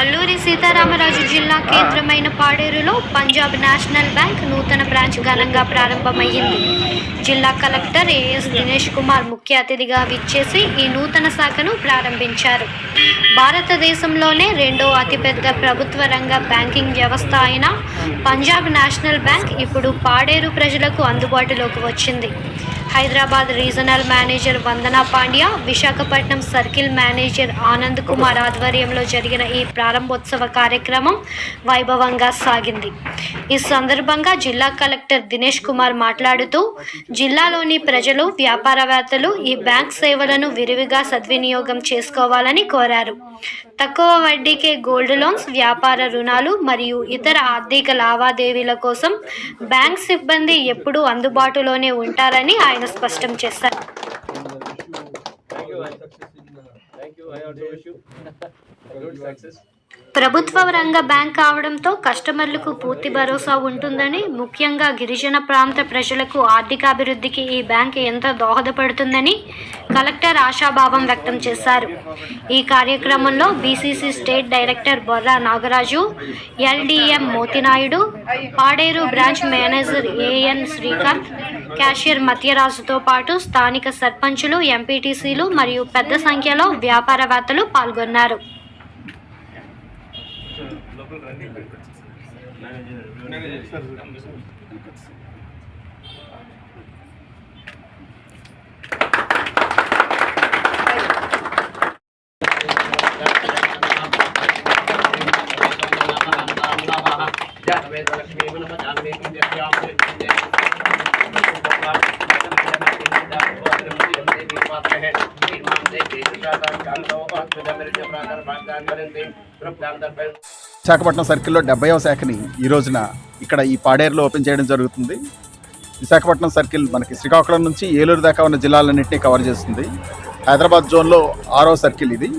అల్లూరి సీతారామరాజు జిల్లా కేంద్రమైన పాడేరులో పంజాబ్ నేషనల్ బ్యాంక్ నూతన బ్రాంచ్ ఘనంగా ప్రారంభమైంది జిల్లా కలెక్టర్ ఏఎస్ దినేష్ కుమార్ ముఖ్య అతిథిగా విచ్చేసి ఈ నూతన శాఖను ప్రారంభించారు. భారతదేశంలోనే రెండో అతిపెద్ద ప్రభుత్వ రంగ బ్యాంకింగ్ వ్యవస్థ అయిన పంజాబ్ నేషనల్ బ్యాంక్ ఇప్పుడు పాడేరు ప్రజలకు అందుబాటులోకి వచ్చింది. Hyderabad regional manager Vandana Pandya Visakhapatnam circle manager Anand Kumar ఆధ్వర్యంలో జరిగిన ఈ ప్రారంభోత్సవ కార్యక్రమం వైభవంగా సాగింది. ఈ సందర్భంగా జిల్లా కలెక్టర్ దినేష్ కుమార్ మాట్లాడుతూ జిల్లాలోని ప్రజలు వ్యాపారవేత్తలు ఈ బ్యాంక్ సేవలను విరివిగా సద్వినియోగం చేసుకోవాలని కోరారు. తక్కువ వడ్డీకే గోల్డ్ లోన్స్ వ్యాపార రుణాలు మరియు ఇతర ఆర్థిక లావాదేవీల కోసం బ్యాంక్ సిబ్బంది ఎప్పుడూ అందుబాటులోనే ఉంటారని ఆయన స్పష్టం చేశారు ప్రభుత్వ రంగ బ్యాంక్ కావడంతో కస్టమర్లకు పూర్తి భరోసా ఉంటుందని ముఖ్యంగా గిరిజన ప్రాంత ప్రజలకు ఆర్థికాభివృద్ధికి ఈ బ్యాంక్ ఎంత దోహదపడుతుందని కలెక్టర్ ఆశాభావం వ్యక్తం చేశారు. ఈ కార్యక్రమంలో BCC state director Borra Nagaraju LDM Motinaidu Paderu branch manager AN Srikanth cashier మత్యరాజుతో పాటు స్థానిక సర్పంచులు ఎంపీటీసీలు మరియు పెద్ద సంఖ్యలో వ్యాపారవేత్తలు పాల్గొన్నారు. విశాఖపట్నం సర్కిల్లో డెబ్బైవ శాఖని ఈ రోజున ఇక్కడ ఈ పాడేరులో ఓపెన్ చేయడం జరుగుతుంది. విశాఖపట్నం సర్కిల్ మనకి శ్రీకాకుళం నుంచి ఏలూరు దాకా ఉన్న జిల్లాలన్నింటినీ కవర్ చేస్తుంది. హైదరాబాద్ జోన్లో ఆరో సర్కిల్ ఇది.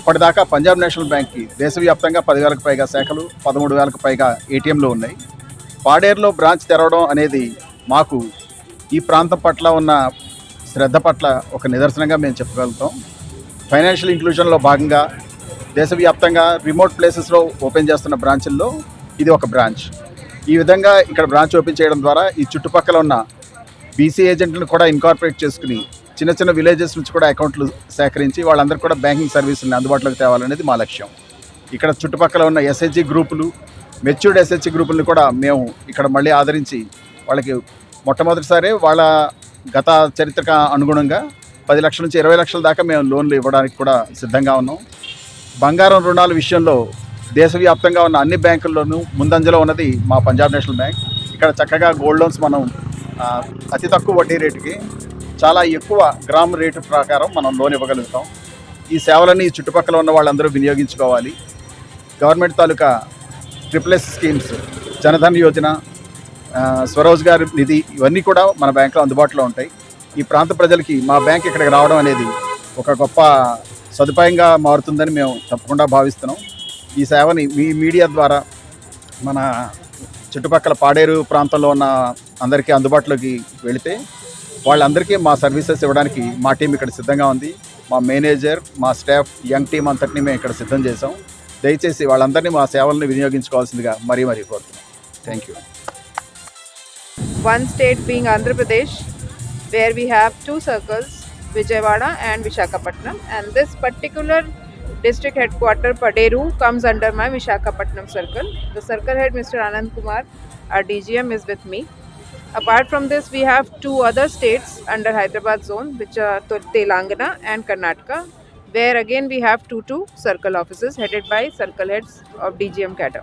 ఇప్పటిదాకా పంజాబ్ నేషనల్ బ్యాంక్కి దేశవ్యాప్తంగా పదివేలకు పైగా శాఖలు పదమూడు వేలకు పైగా ఏటీఎంలు ఉన్నాయి. పాడేరులో బ్రాంచ్ తెరవడం అనేది మాకు ఈ ప్రాంతం పట్ల ఉన్న శ్రద్ధ పట్ల ఒక నిదర్శనంగా మేము చెప్పగలుగుతాం. ఫైనాన్షియల్ ఇంక్లూజన్లో భాగంగా దేశవ్యాప్తంగా రిమోట్ ప్లేసెస్లో ఓపెన్ చేస్తున్న బ్రాంచుల్లో ఇది ఒక బ్రాంచ్. ఈ విధంగా ఇక్కడ బ్రాంచ్ ఓపెన్ చేయడం ద్వారా ఈ చుట్టుపక్కల ఉన్న బీసీ ఏజెంట్లను కూడా ఇన్కార్పొరేట్ చేసుకుని చిన్న చిన్న విలేజెస్ నుంచి కూడా అకౌంట్లు సేకరించి వాళ్ళందరూ కూడా బ్యాంకింగ్ సర్వీసులను అందుబాటులోకి తేవాలనేది మా లక్ష్యం. ఇక్కడ చుట్టుపక్కల ఉన్న ఎస్హెచ్జి గ్రూపులు మెచ్యూర్డ్ ఎస్హెచ్జి గ్రూపులను కూడా మేము ఇక్కడ మళ్ళీ ఆదరించి వాళ్ళకి మొట్టమొదటిసారి వాళ్ళ గత చరిత్రకు అనుగుణంగా పది లక్షల నుంచి ఇరవై లక్షల దాకా మేము లోన్లు ఇవ్వడానికి కూడా సిద్ధంగా ఉన్నాం. బంగారం రుణాల విషయంలో దేశవ్యాప్తంగా ఉన్న అన్ని బ్యాంకుల్లోనూ ముందంజలో ఉన్నది మా పంజాబ్ నేషనల్ బ్యాంక్. ఇక్కడ చక్కగా గోల్డ్ లోన్స్ మనం అతి తక్కువ వడ్డీ రేటుకి చాలా ఎక్కువ గ్రామ్ రేటు ప్రకారం మనం లోన్ ఇవ్వగలుగుతాం. ఈ సేవలని చుట్టుపక్కల ఉన్న వాళ్ళందరూ వినియోగించుకోవాలి. గవర్నమెంట్ తాలూకా triple S schemes Jandhan Yojana Swarozgar Nidhi ఇవన్నీ కూడా మన బ్యాంకులో అందుబాటులో ఉంటాయి. ఈ ప్రాంత ప్రజలకి మా బ్యాంక్ ఇక్కడికి రావడం అనేది ఒక గొప్ప సదుపాయంగా మారుతుందని మేము తప్పకుండా భావిస్తున్నాం. ఈ సేవని మీ మీడియా ద్వారా మన చుట్టుపక్కల పాడేరు ప్రాంతంలో ఉన్న అందరికీ అందుబాటులోకి వెళితే వాళ్ళందరికీ మా సర్వీసెస్ ఇవ్వడానికి మా టీం ఇక్కడ సిద్ధంగా ఉంది. మా మేనేజర్ మా స్టాఫ్ యంగ్ టీం అంతటినీ మేము ఇక్కడ సిద్ధం చేసాం దయచేసి వాళ్ళందరినీ మా సేవలను వినియోగించుకోవాల్సిందిగా మరీ మరీ కోరుతున్నాం. Thank you. One state being Andhra Pradesh where we have two circles, Vijayawada and Vishakhapatnam. And this particular district headquarter, Paderu, comes under my Vishakhapatnam circle. The circle head, Mr. Anand Kumar, our DGM, is with me. Apart from this, we have two other states under Hyderabad zone, which are Tel- Telangana and Karnataka, where again we have two two circle offices headed by circle heads of DGM cadre.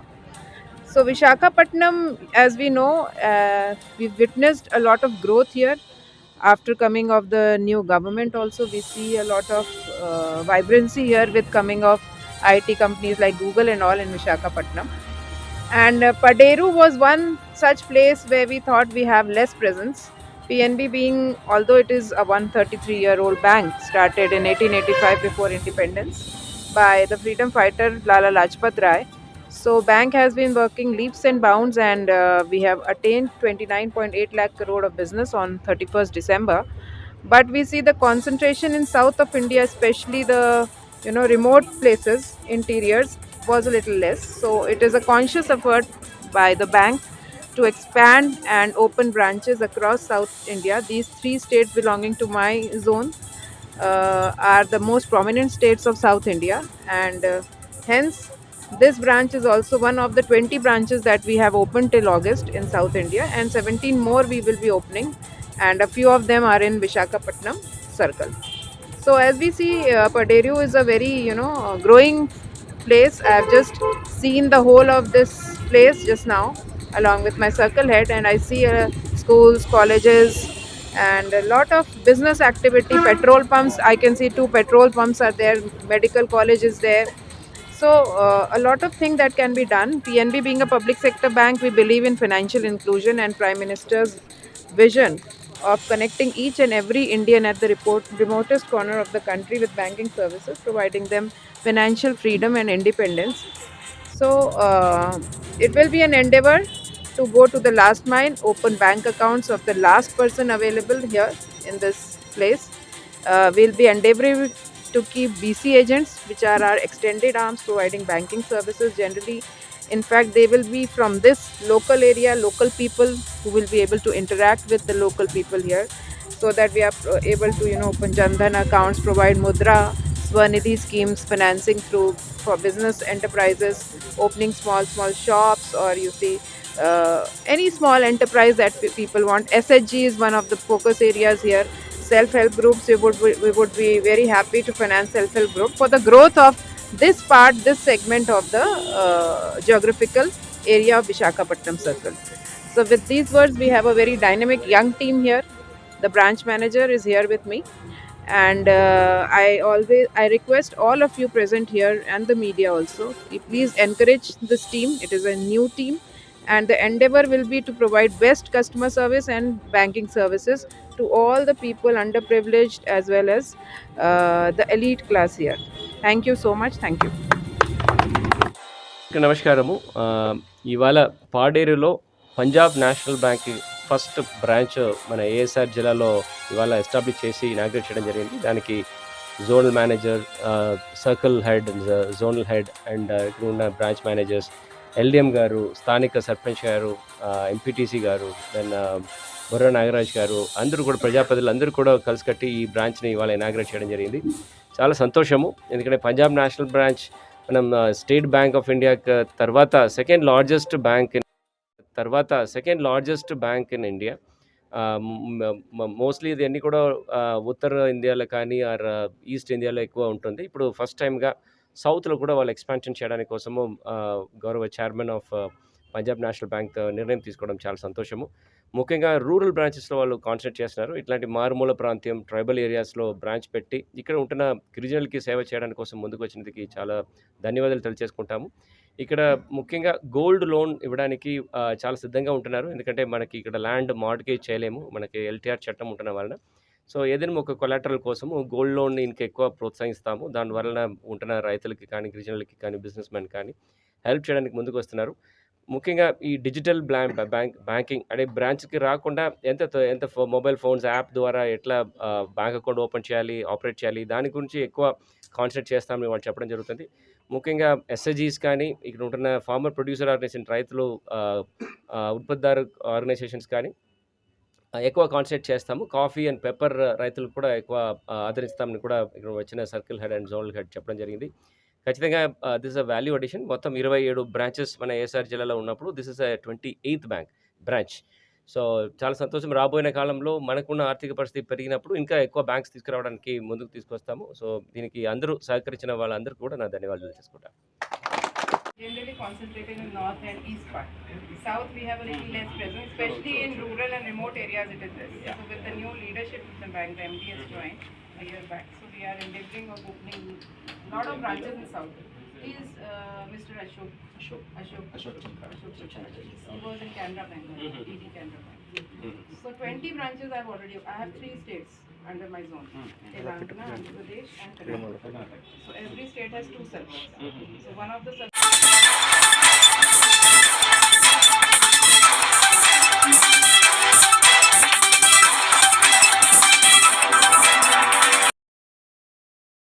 So Vishakhapatnam, as we know, uh, we've witnessed a lot of growth here. After coming of the new government, also we see a lot of uh, vibrancy here with coming of IT companies like Google and all in Vishakhapatnam. And uh, Paderu was one such place where we thought we have less presence. PNB being, although it is a 133 year old bank, started in 1885 before independence by the freedom fighter Lala Lajpat Rai So bank has been working leaps and bounds, and uh, we have attained 29.8 lakh crore of business on 31st December. But we see the concentration in south of India, especially the you know remote places, interiors, was a little less. So it is a conscious effort by the bank to expand and open branches across South India. These three states belonging to my zone uh, are the most prominent states of South India, and uh, hence this branch is also one of the 20 branches that we have opened till August in South India, and 17 more we will be opening, and a few of them are in Vishakhapatnam circle. So as we see, uh, Paderu is a very you know uh, growing place. I have just seen the whole of this place just now, along with my circle head, and I see uh, schools, colleges, and a lot of business activity. Petrol pumps. I can see two petrol pumps are there. Medical college is there. So uh, a lot of things that can be done. PNB being a public sector bank, we believe in financial inclusion and Prime Minister's vision of connecting each and every Indian at the report, remotest corner of the country with banking services, providing them financial freedom and independence. So uh, it will be an endeavor to go to the last mile, open bank accounts of the last person available here in this place. Uh, we'll be endeavoring to keep BC agents, which are our extended arms providing banking services generally. In fact, they will be from this local area, local people who will be able to interact with the local people here so that we are able to, you know, open Jandhan accounts, provide Mudra, Swanidhi schemes, financing through for business enterprises, opening small, small shops, or you see uh, any small enterprise that people want. SHG is one of the focus areas here. Self-help groups, we would be, we would be very happy to finance self-help group for the growth of this part, this segment of the uh, geographical area of Vishakhapatnam circle. So with these words, we have a very dynamic young team here. The branch manager is here with me, and uh, I always I request all of you present here and the media also. Please encourage this team. It is a new team, and the endeavor will be to provide best customer service and banking services to all the people underprivileged as well as uh, the elite class here. Thank you so much. Thank you. నమస్కారము ఇవాళ పాడేరులో Punjab national bank first branch మన ASR జిల్లాలో ఇవాళ establish చేసి inaugurate చేయడం జరిగింది దానికి zonal manager circle head zonal head and ఇక్కడ ఉన్న బ్రాంచ్ మేనేజర్స్ ఎల్డిఎం గారు స్థానిక సర్పంచ్ గారు ఎంపీటీసీ గారు దెన్ బుర్ర నాగరాజ్ గారు అందరూ కూడా ప్రజాప్రతినిధులు అందరూ కూడా కలిసి కట్టి ఈ బ్రాంచ్ని ఇవాళ ఇనాగ్రేట్ చేయడం జరిగింది. చాలా సంతోషము. ఎందుకంటే పంజాబ్ నేషనల్ బ్రాంచ్ మనం స్టేట్ బ్యాంక్ ఆఫ్ ఇండియా తర్వాత సెకండ్ లార్జెస్ట్ బ్యాంక్ తర్వాత second largest bank in India mostly ఇది అన్ని కూడా ఉత్తర ఇండియాలో కానీ ఆర్ ఈస్ట్ ఇండియాలో ఎక్కువ ఉంటుంది. ఇప్పుడు ఫస్ట్ టైంగా సౌత్లో కూడా వాళ్ళు ఎక్స్పాన్షన్ చేయడానికి కోసము గౌరవ chairman of Punjab national bank నిర్ణయం తీసుకోవడం చాలా సంతోషము. ముఖ్యంగా రూరల్ బ్రాంచెస్లో వాళ్ళు కాన్సన్ట్రేట్ చేస్తున్నారు. ఇట్లాంటి మారుమూల ప్రాంతం ట్రైబల్ ఏరియాస్లో బ్రాంచ్ పెట్టి ఇక్కడ ఉంటున్న గిరిజనులకి సేవ చేయడానికి కోసం ముందుకు వచ్చినందుకు చాలా ధన్యవాదాలు తెలియజేసుకుంటాము. ఇక్కడ ముఖ్యంగా గోల్డ్ లోన్ ఇవ్వడానికి చాలా సిద్ధంగా ఉంటున్నారు. ఎందుకంటే మనకి ఇక్కడ ల్యాండ్ మార్టిగేజ్ చేయలేము. మనకి ఎల్టీఆర్ చట్టం ఉంటున్న వలన. సో ఏదైనా ఒక కొలాటరల్ కోసము గోల్డ్ లోన్ ఇంకా ఎక్కువ ప్రోత్సహిస్తాము. దాని వలన ఉంటున్న రైతులకి కానీ గిరిజనులకి కానీ బిజినెస్ మెన్ కానీ హెల్ప్ చేయడానికి ముందుకు వస్తున్నారు. ముఖ్యంగా ఈ డిజిటల్ బ్లా బ్యాంక్ బ్యాంకింగ్ అంటే బ్రాంచ్కి రాకుండా ఎంత ఎంత మొబైల్ ఫోన్స్ యాప్ ద్వారా ఎట్లా బ్యాంక్ అకౌంట్ ఓపెన్ చేయాలి ఆపరేట్ చేయాలి దాని గురించి ఎక్కువ కాన్సన్ట్రేట్ చేస్తామని వాళ్ళు చెప్పడం జరుగుతుంది. ముఖ్యంగా ఎస్ఎజీస్ కానీ ఇక్కడ ఉంటున్న ఫార్మర్ ప్రొడ్యూసర్ ఆర్గనైజేషన్ రైతులు ఉత్పత్తిదారు ఆర్గనైజేషన్స్ కానీ ఎక్కువ కాన్సన్ట్రేట్ చేస్తాము. కాఫీ అండ్ పెప్పర్ రైతులు కూడా ఎక్కువ ఆదరిస్తామని కూడా ఇక్కడ వచ్చిన circle head and zonal head చెప్పడం జరిగింది. ఖచ్చితంగా దిస్ అ వాల్యూ అడిషన్ మొత్తం ఇరవై ఏడు బ్రాంచెస్ మన ఏఎస్ఆర్ జిల్లాలో ఉన్నప్పుడు this is a twenty eighth bank branch so చాలా సంతోషం రాబోయే కాలంలో మనకున్న ఆర్థిక పరిస్థితి పెరిగినప్పుడు ఇంకా ఎక్కువ బ్యాంక్స్ తీసుకురావడానికి ముందుకు తీసుకొస్తాము సో దీనికి అందరూ సహకరించిన వాళ్ళందరూ కూడా నా ధన్యవాదాలు చేసుకుంటాను generally concentrated in north and east part. South we have a little less presence, especially in rural and remote areas it is less. So with the new leadership of the bank, the MD has joined a year back. So we are endeavoring of opening lot of branches in south. Please, uh, Mr. Ashok. Ashok. Ashok. Ashok Ashok He was in Canara Bank, mm-hmm. DD Canara Bank. Mm-hmm. So twenty branches I have already, I have three states under my zone. Mm-hmm. Telangana, Andhra Pradesh and Karnataka. So every state has two servers. So one of the servers